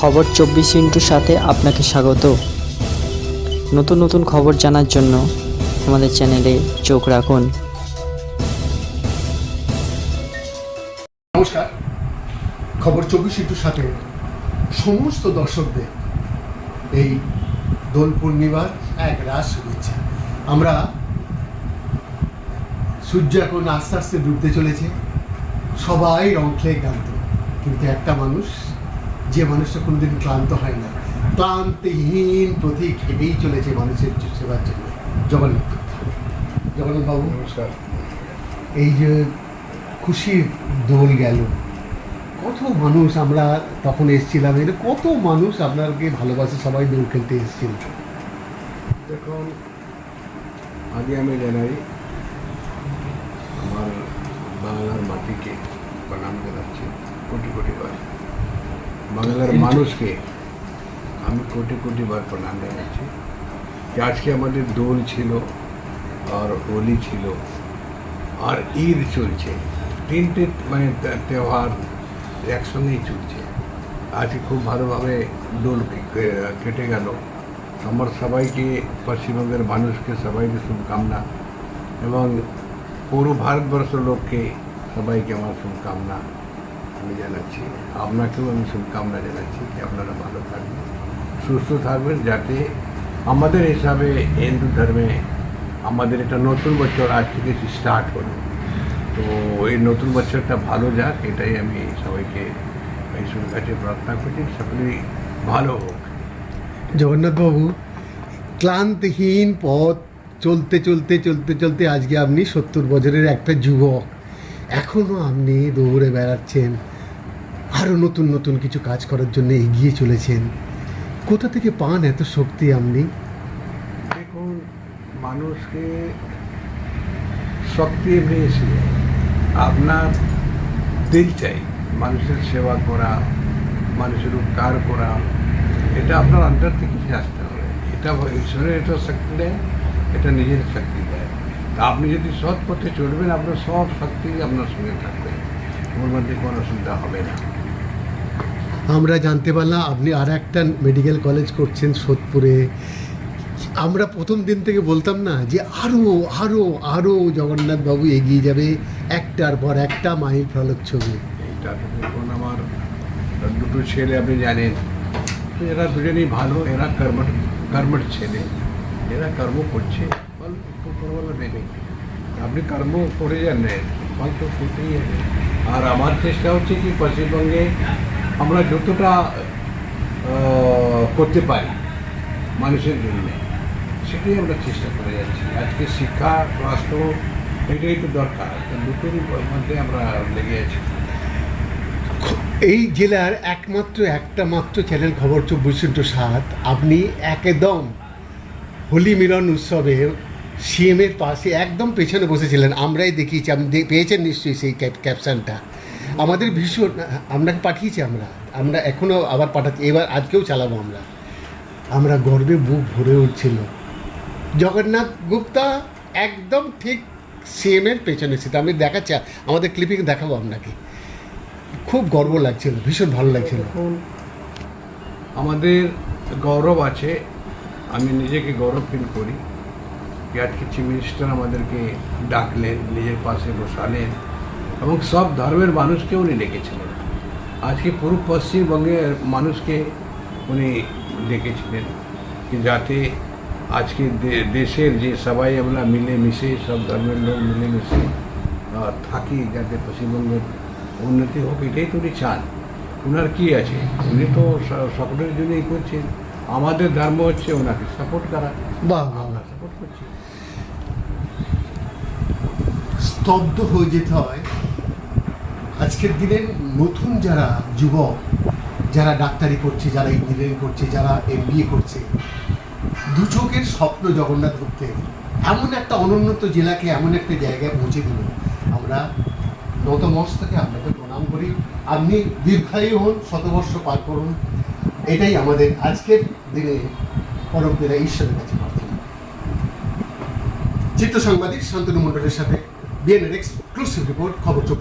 খবর চব্বিশ ইন্টুর সাথে আপনাকে স্বাগত। নতুন নতুন খবর জানার জন্য আমাদের চ্যানেলে চোখ রাখুন। নমস্কার। খবর চব্বিশ ইন্টুর সাথে সমস্ত দর্শকদের এই দোল পূর্ণিমার এক রাস শুভেচ্ছা। আমরা সূর্য এখন আস্তে আস্তে ডুবতে চলেছে। সবাই রং খেয়ে কিন্তু একটা মানুষ যে মানুষটা কোনোদিন ক্লান্ত হয় না। ক্লান্তিহীন প্রতি খেটেই চলেছে মানুষের সেবার জন্য। জগন্নাথ। জগন্নাথ বাবু নমস্কার। এই যে খুশির দোল গেল। কত মানুষ আমরা তখন এসেছিলাম এটা কত মানুষ আপনাকে ভালোবাসে সবাই দোল খেলতে এসেছিল। দেখুন আগে আমি জানাই আমার বাংলার মাটিকে প্রণাম জানাচ্ছি কোটি কোটি বার বাংলার মানুষকে আমি কোটি কোটি বার প্রণাম জানাচ্ছি। যে আজকে আমাদের দোল ছিল, আর হোলি ছিল, আর ঈদ চলছে। তিনটে মানে তেওহার একসঙ্গেই চলছে। আজকে খুব ভালোভাবে দোল কেটে গেল। আমার সবাইকে, পশ্চিমবঙ্গের মানুষকে সবাইকে শুভকামনা, এবং পুরো ভারতবর্ষের লোককে সবাইকে আমার শুভকামনা। আমি জানাচ্ছি। আপনাকেও আমি শুভকামনা জানাচ্ছি যে আপনারা ভালো থাকবেন, সুস্থ থাকবেন যাতে আমাদের হিসাবে হিন্দু ধর্মে আমাদের একটা নতুন বছর আজ থেকে স্টার্ট হলো। তো এই নতুন বছরটা ভালো যাক, এটাই আমি সবাইকে ঈশ্বরের কাছে প্রার্থনা করছি। সকলেই ভালো হোক। জগন্নাথবাবু, ক্লান্তিহীন পথ চলতে চলতে চলতে চলতে আজকে আপনি সত্তর বছরের একটা যুবক। এখনও আপনি দৌড়ে বেড়াচ্ছেন আরও নতুন নতুন কিছু কাজ করার জন্য এগিয়ে চলেছেন। কোথা থেকে পান এত শক্তি আপনি? দেখুন, মানুষকে শক্তি এসে আপনার দিল চাই, মানুষের সেবা করা, মানুষের উপকার করা। এটা আপনার অন্তর থেকে আসতে হবে। এটা ঈশ্বরের এটা শক্তি দেয়, এটা নিজের শক্তি দেয়। আপনি যদি সৎ পথে চলবেন আপনার সব শক্তি আপনার সঙ্গে থাকবে। ওর মধ্যে কোনো অসুবিধা হবে না। আমরা জানতে পারলাম আপনি আর একটা মেডিকেল কলেজ করছেন সোদপুরে। আমরা প্রথম দিন থেকে বলতাম না যে আরও আরও আরও জগন্নাথবাবু এগিয়ে যাবে একটার পর একটা মাইল ফলক ছবি। এইটা তো দেখুন আমার দুটো ছেলে আপনি জানেন। এরা দুজনেই ভালো এরা কর্মঠ কর্মঠ ছেলে। এরা কর্ম করছে। আপনি কর্ম করে যান ফল তো পেতেই হবে। আর আমার চেষ্টা হচ্ছে কি, পশ্চিমবঙ্গে আমরা যতটা করতে পারি মানুষের জন্য, সেটাই আমরা চেষ্টা করে যাচ্ছি। আজকে শিক্ষা স্বাস্থ্য এটাই তো দরকার। তো দুটোরই মধ্যে আমরা লেগে আছি। এই জেলার একমাত্র, একটা মাত্র চ্যানেল খবর চব্বিশ সাত, আপনি একদম হোলি মিলন উৎসবে সিএমের পাশে একদম পেছনে বসেছিলেন, আমরাই দেখিয়েছি, আপনি পেয়েছেন নিশ্চয়ই সেই ক্যাপ ক্যাপশনটা আমাদের ভীষণ আপনাকে পাঠিয়েছি আমরা আমরা এখনও আবার পাঠাচ্ছি, এবার আজকেও চালাবো আমরা। আমরা গর্বে বুক ভরে উঠছিল। জগন্নাথ গুপ্তা একদম ঠিক সিএমের পেছনে ছিল। আমি দেখাচ্ছি, আমাদের ক্লিপিং দেখাবো আপনাকে। খুব গর্ব লাগছিল, ভীষণ ভালো লাগছিল। আমাদের গৌরব আছে, আমি নিজেকে গৌরব ফিল করি। যে আজকে চিফ মিনিস্টার আমাদেরকে ডাকলেন নিজের পাশে বসালেন এবং সব ধর্মের মানুষকে উনি ডেকেছিলেন আজকে পুরো পশ্চিমবঙ্গের মানুষকে উনি ডেকেছিলেন কি যাতে আজকে দে- দেশের যে সবাই আমরা মিলে মিশে সব ধর্মের লোক মিলে মিশে আহ, থাকি যাতে পশ্চিমবঙ্গের উন্নতি হোক এটাই তো উনি চান ওনার কি আছে উনি তো স- সকলের জন্যই করছেন আমাদের ধর্ম হচ্ছে ওনাকে সাপোর্ট করা বাহ বাহ আমরা সাপোর্ট করছি স্তব্ধ হয়ে যেতে হয়। আজকের দিনে নতুন যারা যুবক, যারা ডাক্তারি করছে যারা ইঞ্জিনিয়ারিং করছে যারা এমবিএ করছে, দু চোখের স্বপ্ন জগন্নাথ গুপ্তের এমন একটা অনুন্নত জেলাকে, এমন একটা জায়গায় পৌঁছে দিল। আমরা নতমস্তকে আপনাকে প্রণাম করি। আপনি দীর্ঘায়ু হন, শতবর্ষ পার করুন। এটাই আমাদের আজকের দিনে পরব দিনে ঈশ্বরের কাছে প্রার্থনা। চিত্র সাংবাদিক শান্তনু মণ্ডলের সাথে বিএনএর এক্সক্লুসিভ রিপোর্ট খবর